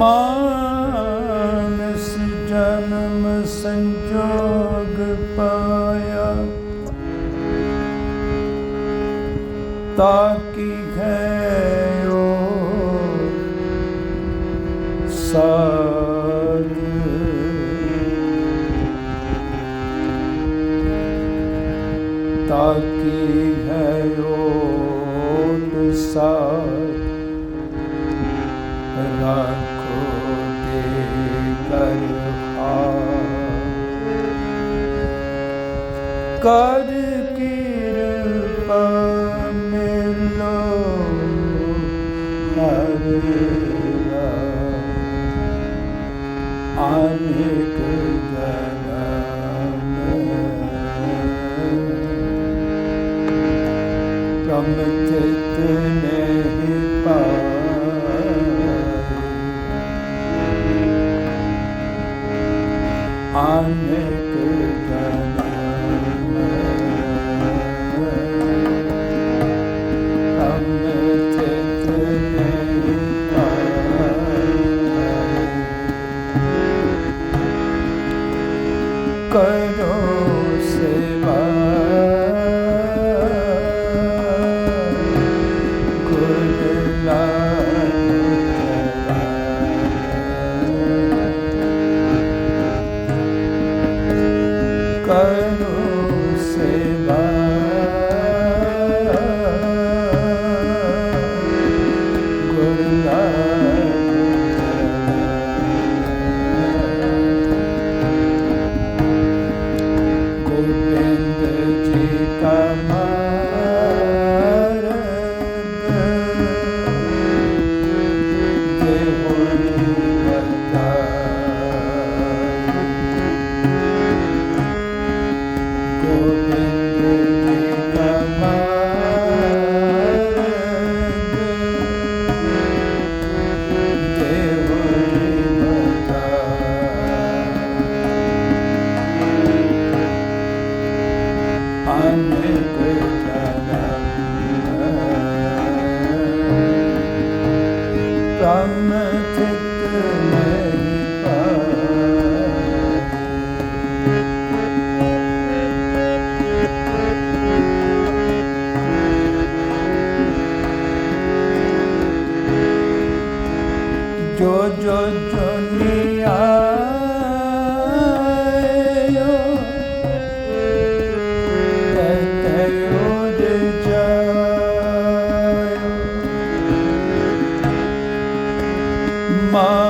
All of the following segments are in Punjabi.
ਮਾਨਸ ਜਨਮ ਸੰਜੋਗ ਪਾਇਆ। ਤਾਂ ਕੀ ਖੈਓ ਸਾ ਕਰ ਕਿਰਪਾ ਮਿਲੋ ਹਰਿਆ ਅਨੇਕ ਜਨਮ। ਪ੍ਰਮ ਚਿਤਨੇ rahmet et my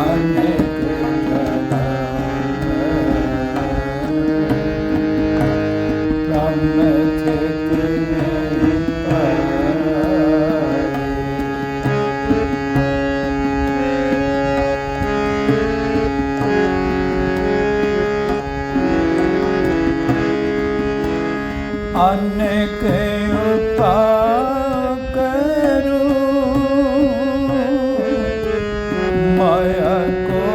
Amen. মায়া কো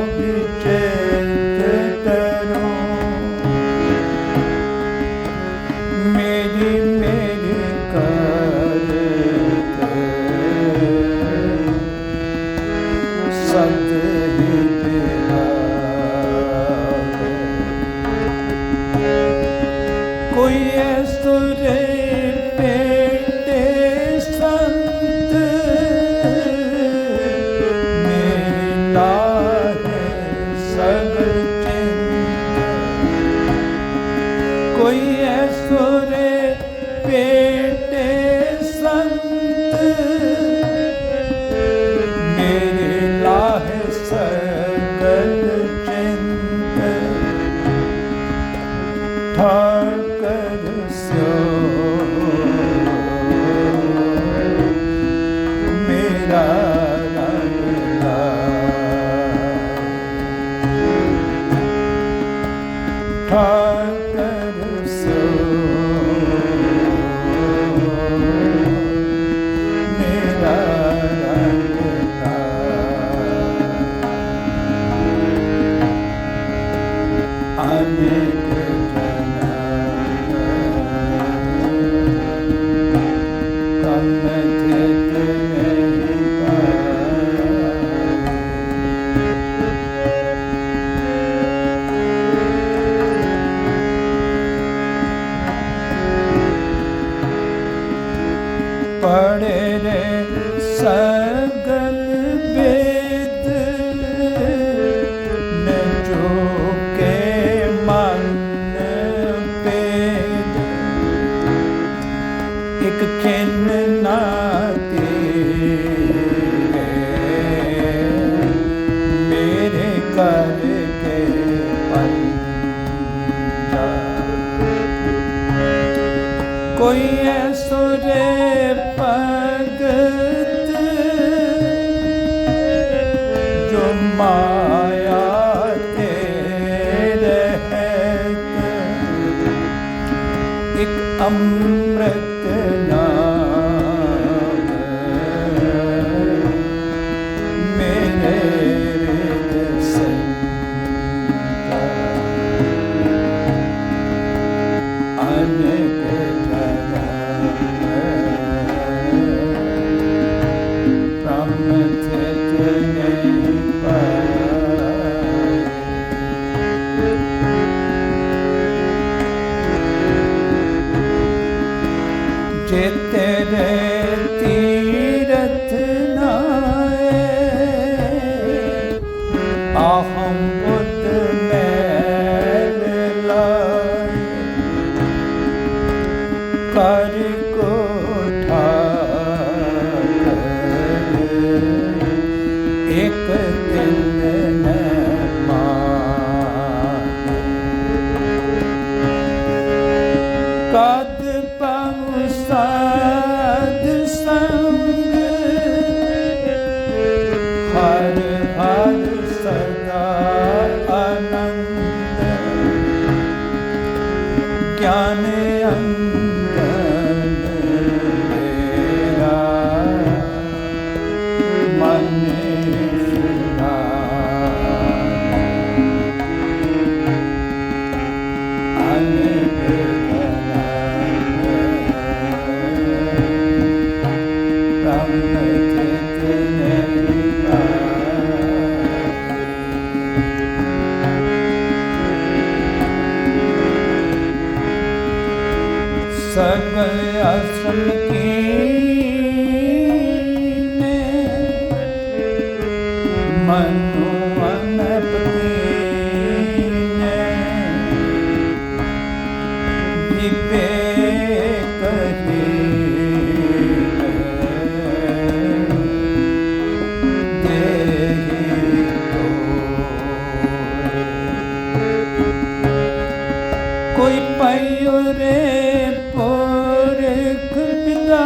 ਹੋਈਐ ਸੁਰੇ ਭਗਤ ਜੋ ਮਾਇਆ ਤੇ ਰਹਿਤ ਇੱਕ ਅੰਮ੍ਰਿਤ जाने सकल आश्रम की मनु ਕੋਈ ਪਈ ਉਰੇ ਪੁਰਖ ਪਿਤਾ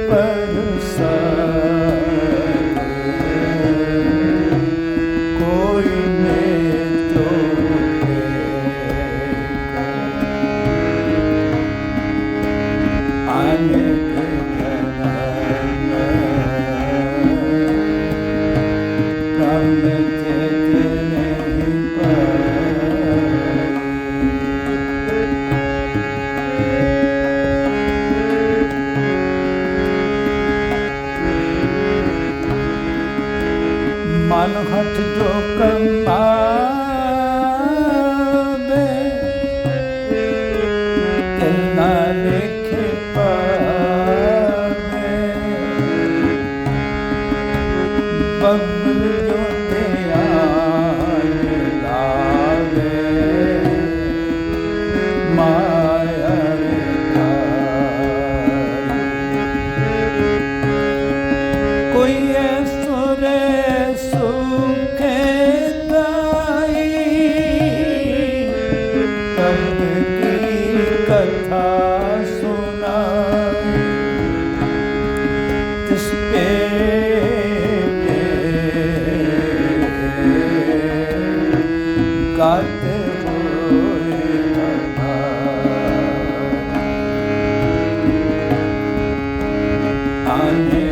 beni sen. ਹੱਥ ਜੋ ਕਰਮ I'm here.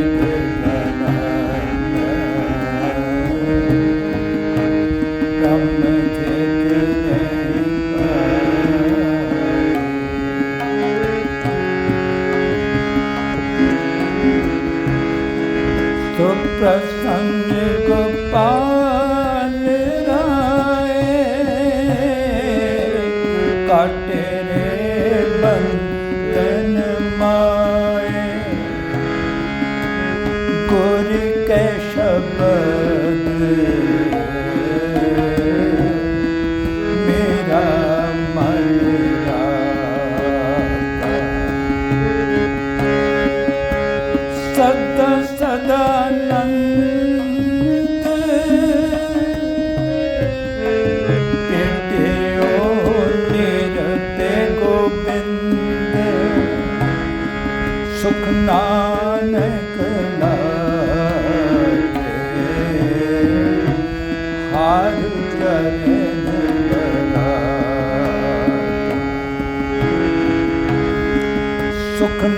ਕੈ ਸ਼ਬਦ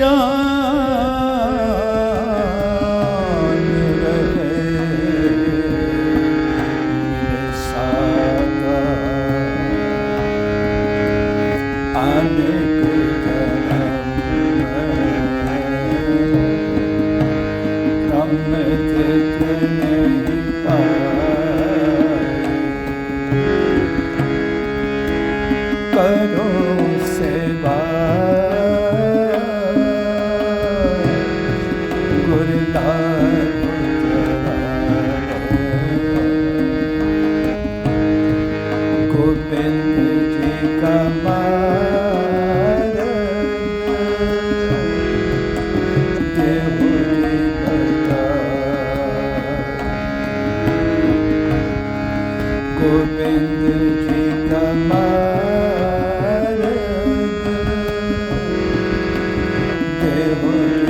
जा word.